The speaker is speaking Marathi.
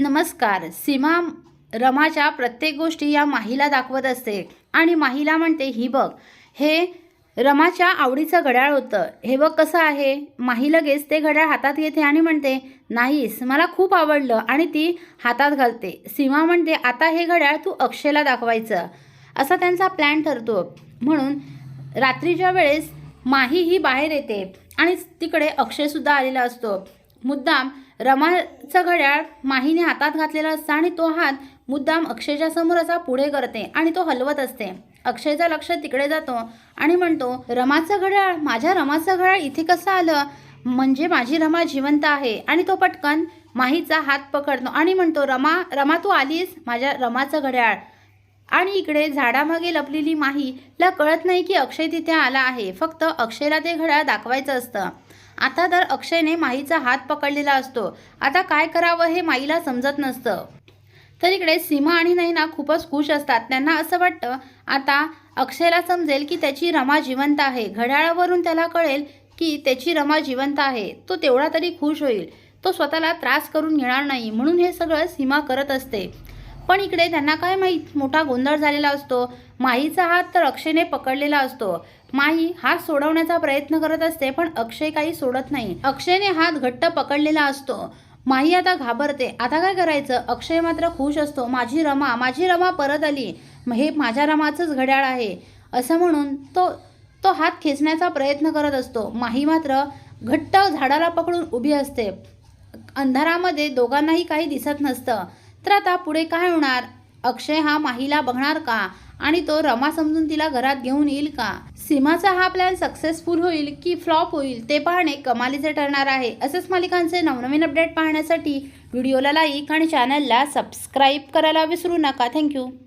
नमस्कार. सीमा रमाच्या प्रत्येक गोष्टी या माहीला दाखवत असते. आणि माहीला म्हणते ही बघ हे रमाच्या आवडीचं घड्याळ होतं. हे बघ कसं आहे. माही लगेच ते घड्याळ हातात घेते आणि म्हणते नाहीस मला खूप आवडलं आणि ती हातात घालते. सीमा म्हणते आता हे घड्याळ तू अक्षयला दाखवायचं. असा त्यांचा प्लॅन ठरतो. म्हणून रात्रीच्या वेळेस माही ही बाहेर येते आणि तिकडे अक्षयसुद्धा आलेला असतो. मुद्दाम रमाचं घड्याळ माहीने हातात घातलेला असतं आणि तो हात मुद्दाम अक्षयच्या समोर असा पुढे करते आणि तो हलवत असते. अक्षयचं लक्ष तिकडे जातो आणि म्हणतो रमाचं घड्याळ माझ्या रमाचं घड्याळ इथे कसं आलं? म्हणजे माझी रमा जिवंत आहे. आणि तो पटकन माहीचा हात पकडतो आणि म्हणतो रमा रमा तू आलीस? माझ्या रमाचं घड्याळ. आणि इकडे झाडामागे लपलेली माहीला कळत नाही की अक्षय तिथे आला आहे. फक्त अक्षयला ते घड्याळ दाखवायचं असतं. आता तर अक्षयने माईचा हात पकडलेला असतो. आता काय करावं हे माईला समजत नसतं. तर इकडे सीमा आणि नैना खूपच खुश असतात. त्यांना असं वाटतं आता अक्षयला समजेल की त्याची रमा जिवंत आहे. घड्याळावरून त्याला कळेल की त्याची रमा जिवंत आहे. तो तेवढा तरी खुश होईल. तो स्वतःला त्रास करून घेणार नाही. म्हणून हे सगळं सीमा करत असते. पण इकडे त्यांना काय माहीत? मोठा गोंधळ झालेला असतो. माहीचा हात तर अक्षयने पकडलेला असतो. माही हात सोडवण्याचा प्रयत्न करत असते पण अक्षय काही सोडत नाही. अक्षयने हात घट्ट पकडलेला असतो. माही आता घाबरते. आता काय करायचं? अक्षय मात्र खुश असतो. माझी रमा माझी रमा परत आली. हे माझ्या रमाचंच घड्याळ आहे. असं म्हणून तो तो हात खेचण्याचा प्रयत्न करत असतो. माही मात्र घट्ट झाडाला पकडून उभी असते. अंधारामध्ये दोघांनाही काही दिसत नसतं. तर आता पुढे काय होणार? अक्षय हा माहीला बघणार का? आणि तो रमा समजून तिला घरात घेऊन येईल का? सीमाचा हा प्लॅन सक्सेसफुल होईल की फ्लॉप होईल ते पाहणे कमालीचे ठरणार आहे. असेच मालिकांचे नवनवीन अपडेट पाहण्यासाठी व्हिडिओला लाईक आणि चॅनलला सबस्क्राईब करायला विसरू नका. थँक्यू